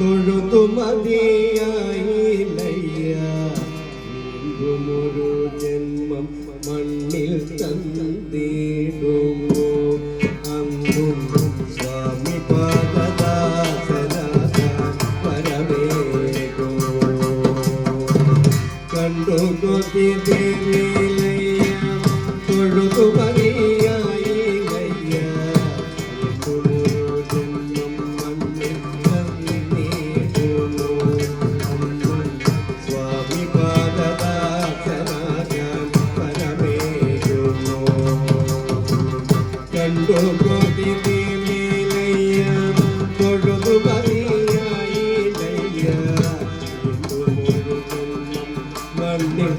തൊഴുതു മതിയായില്ലയ്യൊരു ജന്മം മണ്ണിൽ തന്നിടുമോ? അങ്ങും സ്വാമി പാദദാസനാഥ പരമേകോ. കണ്ടു കൊതി തൊഴുതു മതിയ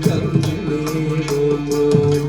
கண்ணிலே ஓ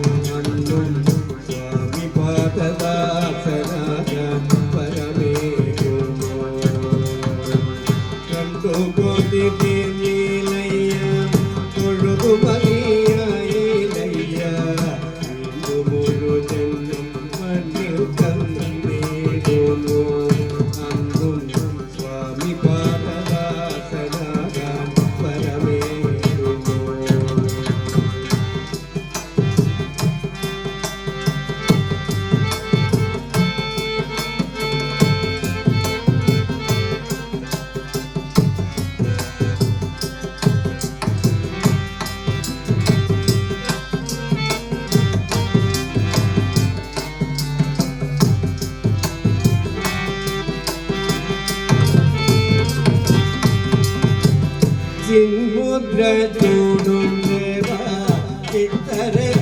സിംഹുദ്ര ദേവ ഇത്തരം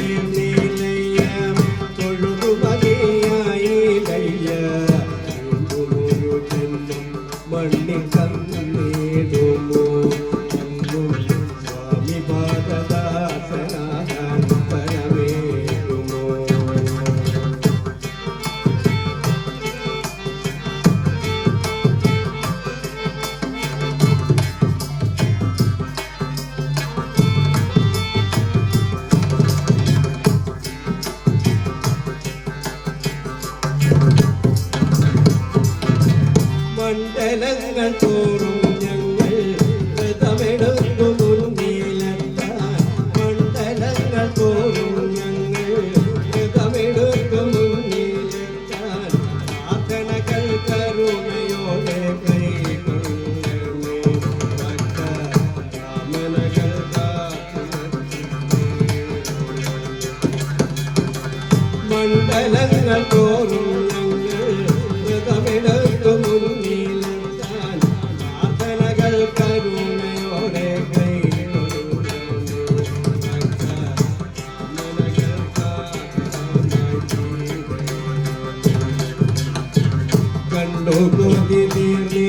ജനങ്ങൾ Gandhoko Di Di Di